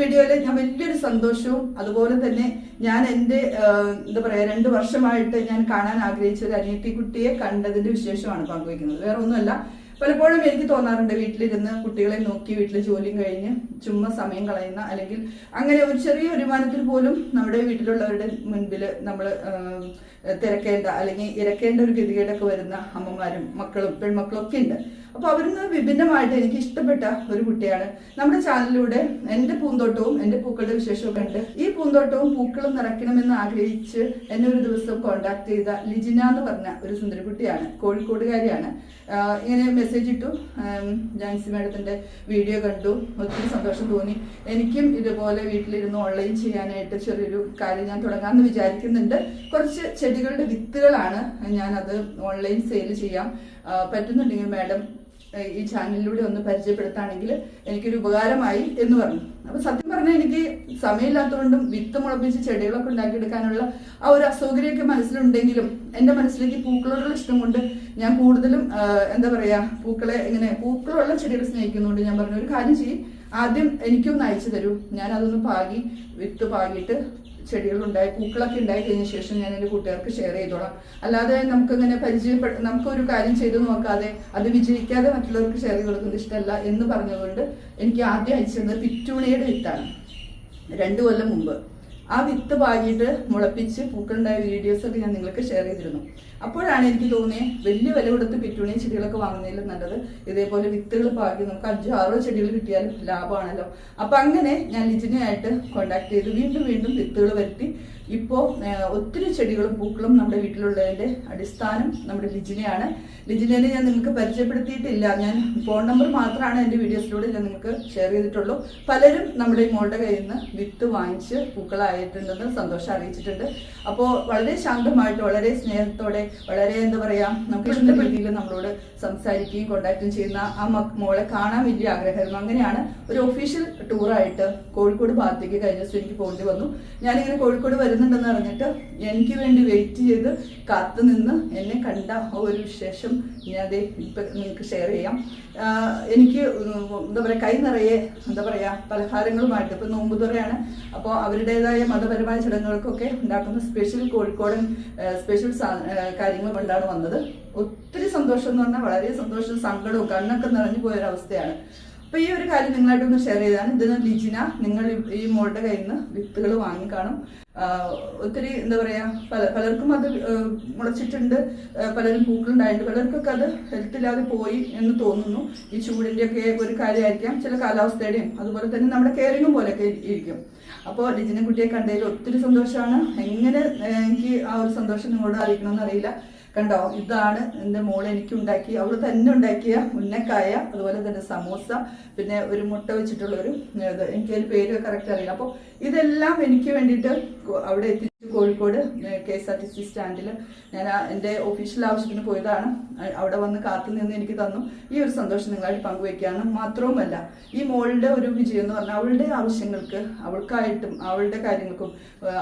വീഡിയോയിൽ ഞാൻ വലിയൊരു സന്തോഷവും അതുപോലെ തന്നെ ഞാൻ എന്റെ എന്താ പറയാ രണ്ട് വർഷമായിട്ട് ഞാൻ കാണാൻ ആഗ്രഹിച്ച ഒരു അനിയത്തി കുട്ടിയെ കണ്ടതിന്റെ വിശേഷമാണ് പങ്കുവയ്ക്കുന്നത്. വേറെ ഒന്നുമല്ല പലപ്പോഴും എനിക്ക് തോന്നാറുണ്ട് വീട്ടിലിരുന്ന് കുട്ടികളെ നോക്കി വീട്ടിലെ ജോലിയും കഴിഞ്ഞ് ചുമ്മാ സമയം കളയുന്ന അല്ലെങ്കിൽ അങ്ങനെ ഒരു ചെറിയ വരുമാനത്തിൽ പോലും നമ്മുടെ വീട്ടിലുള്ളവരുടെ മുൻപിൽ നമ്മൾ തിരക്കേണ്ട അല്ലെങ്കിൽ ഇരക്കേണ്ട ഒരു ഗതികേടൊക്കെ വരുന്ന അമ്മമാരും മക്കളും പെൺമക്കളും ഒക്കെ ഉണ്ട്. അപ്പൊ അവരിന്ന് വിഭിന്നമായിട്ട് എനിക്ക് ഇഷ്ടപ്പെട്ട ഒരു കുട്ടിയാണ്. നമ്മുടെ ചാനലിലൂടെ എന്റെ പൂന്തോട്ടവും എന്റെ പൂക്കളുടെ വിശേഷവും കണ്ട് ഈ പൂന്തോട്ടവും പൂക്കളും നിറയ്ക്കണമെന്ന് ആഗ്രഹിച്ച് എന്നെ ഒരു ദിവസം കോണ്ടാക്ട് ചെയ്ത ലിജിന എന്ന് പറഞ്ഞ ഒരു സുന്ദരക്കുട്ടിയാണ് കോഴിക്കോടുകാരിയാണ്. ഇങ്ങനെ മെസ്സേജ് ഇട്ടു. ജാൻസി മാഡത്തിന്റെ വീഡിയോ കണ്ടു. ഒത്തിരി സന്തോഷം തോന്നി. എനിക്കും ഇതുപോലെ വീട്ടിലിരുന്ന് ഓൺലൈൻ ചെയ്യാനായിട്ട് ചെറിയൊരു കാര്യം ഞാൻ തുടങ്ങാമെന്ന് വിചാരിക്കുന്നുണ്ട്. കുറച്ച് ചെടികളുടെ വിത്തുകളാണ് ഞാനത് ഓൺലൈൻ സെയിൽ ചെയ്യാം. പറ്റുന്നുണ്ടെങ്കിൽ മാഡം ഈ ചാനലിലൂടെ ഒന്ന് പരിചയപ്പെടുത്താണെങ്കിൽ എനിക്കൊരു ഉപകാരമായി എന്ന് പറഞ്ഞു. അപ്പൊ സത്യം പറഞ്ഞാൽ എനിക്ക് സമയമില്ലാത്തതുകൊണ്ടും വിത്ത് മുളപ്പിച്ച് ചെടികളൊക്കെ ഉണ്ടാക്കിയെടുക്കാനുള്ള ആ ഒരു അസൗകര്യമൊക്കെ മനസ്സിലുണ്ടെങ്കിലും എന്റെ മനസ്സിലേക്ക് പൂക്കളോടുള്ള ഇഷ്ടം കൊണ്ട് ഞാൻ കൂടുതലും എന്താ പറയാ പൂക്കളെ ഇങ്ങനെ പൂക്കളുള്ള ചെടികൾ സ്നേഹിക്കുന്നതുകൊണ്ട് ഞാൻ പറഞ്ഞു ഒരു കാര്യം ചെയ്യും. ആദ്യം എനിക്കൊന്ന് അയച്ചു തരൂ. ഞാൻ അതൊന്ന് പാകി വിത്ത് പാകിയിട്ട് ചെടികൾ ഉണ്ടായി പൂക്കളൊക്കെ ഉണ്ടായി കഴിഞ്ഞ ശേഷം ഞാൻ എന്റെ കൂട്ടുകാർക്ക് ഷെയർ ചെയ്തോളാം. അല്ലാതെ നമുക്കിങ്ങനെ പരിചയപ്പെട്ട് നമുക്കൊരു കാര്യം ചെയ്തു നോക്കാതെ അത് വിജയിക്കാതെ മറ്റുള്ളവർക്ക് ഷെയർ ചെയ്ത് കൊടുക്കുന്നത് ഇഷ്ടമല്ല എന്ന് പറഞ്ഞതുകൊണ്ട് എനിക്ക് ആദ്യം അയച്ചത് പിറ്റൂണിയുടെ വിത്താണ്. രണ്ടു കൊല്ലം മുമ്പ്. ആ വിത്ത് പാകിയിട്ട് മുളപ്പിച്ച് പൂക്കളുണ്ടായ വീഡിയോസ് ഒക്കെ ഞാൻ നിങ്ങൾക്ക് ഷെയർ ചെയ്തിരുന്നു. അപ്പോഴാണ് എനിക്ക് തോന്നിയത് വലിയ വില കൊടുത്ത് പിറ്റൂണിയ ചെടികളൊക്കെ വാങ്ങുന്നതിലും നല്ലത്. ഇതേപോലെ വിത്തുകൾ പാകി നമുക്ക് അഞ്ചോ ആറോ ചെടികൾ കിട്ടിയാലും ലാഭമാണല്ലോ. അപ്പൊ അങ്ങനെ ഞാൻ ലിജിനുമായിട്ട് കോണ്ടാക്ട് ചെയ്ത് വീണ്ടും വീണ്ടും വിത്തുകൾ വരുത്തി ഇപ്പോൾ ഒത്തിരി ചെടികളും പൂക്കളും നമ്മുടെ വീട്ടിലുള്ളതിന്റെ അടിസ്ഥാനം നമ്മുടെ ലിജിനയാണ്. ലിജിനെ ഞാൻ നിങ്ങൾക്ക് പരിചയപ്പെടുത്തിയിട്ടില്ല. ഞാൻ ഫോൺ നമ്പർ മാത്രമാണ് എന്റെ വീഡിയോസിലൂടെ ഞാൻ നിങ്ങൾക്ക് ഷെയർ ചെയ്തിട്ടുള്ളൂ. പലരും നമ്മുടെ മോളുടെ കയ്യിൽ നിന്ന് വിത്ത് വാങ്ങിച്ച് പൂക്കളായിട്ടുണ്ടെന്ന് സന്തോഷം അറിയിച്ചിട്ടുണ്ട്. അപ്പോൾ വളരെ ശാന്തമായിട്ട് വളരെ സ്നേഹത്തോടെ വളരെ എന്താ പറയുക നമുക്ക് ഇഷ്ടപ്പെട്ട രീതിയിൽ നമ്മളോട് സംസാരിക്കുകയും കോണ്ടാക്റ്റും ചെയ്യുന്ന ആ മോളെ കാണാൻ വലിയ ആഗ്രഹമായിരുന്നു. അങ്ങനെയാണ് ഒരു ഒഫീഷ്യൽ ടൂറായിട്ട് കോഴിക്കോട് ഭാഗത്തേക്ക് കഴിഞ്ഞ ദിവസം എനിക്ക് പോകേണ്ടി വന്നു. ഞാനിങ്ങനെ കോഴിക്കോട് വരുന്നുണ്ടെന്ന് അറിഞ്ഞിട്ട് എനിക്ക് വേണ്ടി വെയിറ്റ് ചെയ്ത് കാത്തു നിന്ന് എന്നെ കണ്ട ഒരു വിശേഷം ഞാൻ അതേ ഇപ്പം നിങ്ങൾക്ക് ഷെയർ ചെയ്യാം. എനിക്ക് എന്താ പറയുക കൈ നിറയെ എന്താ പറയുക പലഹാരങ്ങളുമായിട്ട് ഇപ്പം നോമ്പ് തുറയാണ്. അപ്പോൾ അവരുടേതായ മതപരമായ ചടങ്ങുകൾക്കൊക്കെ ഉണ്ടാക്കുന്ന സ്പെഷ്യൽ കോഴിക്കോടൻ സ്പെഷ്യൽ കാര്യങ്ങൾ കൊണ്ടാണ് വന്നത്. ഒത്തിരി സന്തോഷം എന്ന് പറഞ്ഞാൽ വളരെ സന്തോഷം സങ്കടവും കണ്ണൊക്കെ നിറഞ്ഞു പോയ അപ്പൊ ഈ ഒരു കാര്യം നിങ്ങളായിട്ട് ഒന്ന് ഷെയർ ചെയ്താണ് ഇതിന് ലിജിന നിങ്ങൾ ഈ- മോളുടെ കയ്യിൽ നിന്ന് വിത്തുകൾ വാങ്ങിക്കാണും ഒത്തിരി എന്താ പറയാ പല പലർക്കും അത് മുളച്ചിട്ടുണ്ട്. പലരും പൂക്കളുണ്ടായിട്ടുണ്ട്. പലർക്കൊക്കെ അത് ഹെൽത്ത് ഇല്ലാതെ പോയി എന്ന് തോന്നുന്നു. ഈ ചൂടിന്റെ ഒക്കെ ഒരു കാര്യമായിരിക്കാം. ചില കാലാവസ്ഥയുടെയും അതുപോലെ തന്നെ നമ്മുടെ കെയറിങ്ങും പോലെയൊക്കെ ഇരിക്കും. അപ്പോൾ ലിജിനെ കുട്ടിയെ കണ്ടതിൽ ഒത്തിരി സന്തോഷമാണ്. എങ്ങനെ എനിക്ക് ആ ഒരു സന്തോഷം നിങ്ങളോട് അറിയിക്കണമെന്ന് അറിയില്ല. കണ്ടോ ഇതാണ് എന്റെ മോൾ എനിക്ക് ഉണ്ടാക്കി അവൾ തന്നെ ഉണ്ടാക്കിയ ഉന്നക്കായ അതുപോലെ തന്നെ സമോസ പിന്നെ ഒരു മുട്ട വെച്ചിട്ടുള്ള ഒരു എനിക്ക് പേര് കറക്റ്റ് അറിയില്ല. അപ്പോൾ ഇതെല്ലാം എനിക്ക് വേണ്ടിയിട്ട് അവിടെ എത്തിച്ചു Kozhikode K S R T C സ്റ്റാൻഡിൽ ഞാൻ എന്റെ ഒഫീഷ്യൽ ആവശ്യത്തിന് പോയതാണ്. അവിടെ വന്ന് കാത്തു നിന്ന് എനിക്ക് തന്നു. ഈ ഒരു സന്തോഷം നിങ്ങളായിട്ട് പങ്കുവയ്ക്കുകയാണ്. മാത്രവുമല്ല ഈ മോളുടെ ഒരു വിജയം എന്ന് പറഞ്ഞാൽ അവളുടെ ആവശ്യങ്ങൾക്ക് അവൾക്കായിട്ടും അവളുടെ കാര്യങ്ങൾക്കും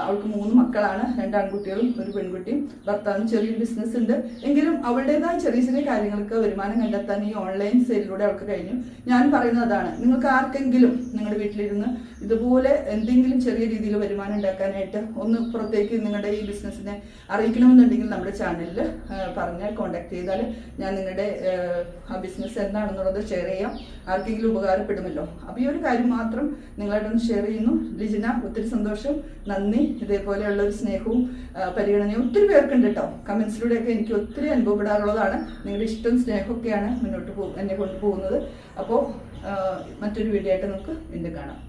അവൾക്ക് മൂന്ന് മക്കളാണ്. രണ്ട് ആൺകുട്ടികളും ഒരു പെൺകുട്ടിയും ഭർത്താവും ചെറിയൊരു ബിസിനസ് ഉണ്ട്. എങ്കിലും അവളുടേതായ ചെറിയ ചെറിയ കാര്യങ്ങൾക്ക് വരുമാനം കണ്ടെത്താൻ ഈ ഓൺലൈൻ സെയിലിലൂടെ അവൾക്ക് കഴിഞ്ഞു. ഞാൻ പറയുന്നത് അതാണ് നിങ്ങൾക്ക് ആർക്കെങ്കിലും നിങ്ങളുടെ വീട്ടിലിരുന്ന് ഇതുപോലെ എന്തെങ്കിലും ചെറിയ രീതിയിൽ വരുമാനം ഉണ്ടാക്കാനായിട്ട് ഒന്ന് പുറത്തേക്ക് നിങ്ങളുടെ ഈ ബിസിനസ്സിനെ അറിയിക്കണമെന്നുണ്ടെങ്കിൽ നമ്മുടെ ചാനലിൽ പറഞ്ഞാൽ കോൺടാക്ട് ചെയ്താൽ ഞാൻ നിങ്ങളുടെ ആ, ബിസിനസ് എന്താണെന്നുള്ളത് ഷെയർ ചെയ്യാം. ആർക്കെങ്കിലും ഉപകാരപ്പെടുമല്ലോ. അപ്പോൾ ഈ ഒരു കാര്യം മാത്രം നിങ്ങളായിട്ടൊന്ന് ഷെയർ ചെയ്യുന്നു. ലിജിന ഒത്തിരി സന്തോഷം. നന്ദി. ഇതേപോലെയുള്ള ഒരു സ്നേഹവും പരിഗണനയും ഒത്തിരി പേർക്കുണ്ട് കേട്ടോ കമൻസിലൂടെയൊക്കെ എനിക്ക് ഒത്തിരി അനുഭവപ്പെടാറുള്ളതാണ്. നിങ്ങളുടെ ഇഷ്ടം സ്നേഹമൊക്കെയാണ് മുന്നോട്ട് പോ എന്നെ കൊണ്ടുപോകുന്നത് അപ്പോൾ മറ്റൊരു വീഡിയോ ആയിട്ട് നമുക്ക് വീണ്ടും കാണാം.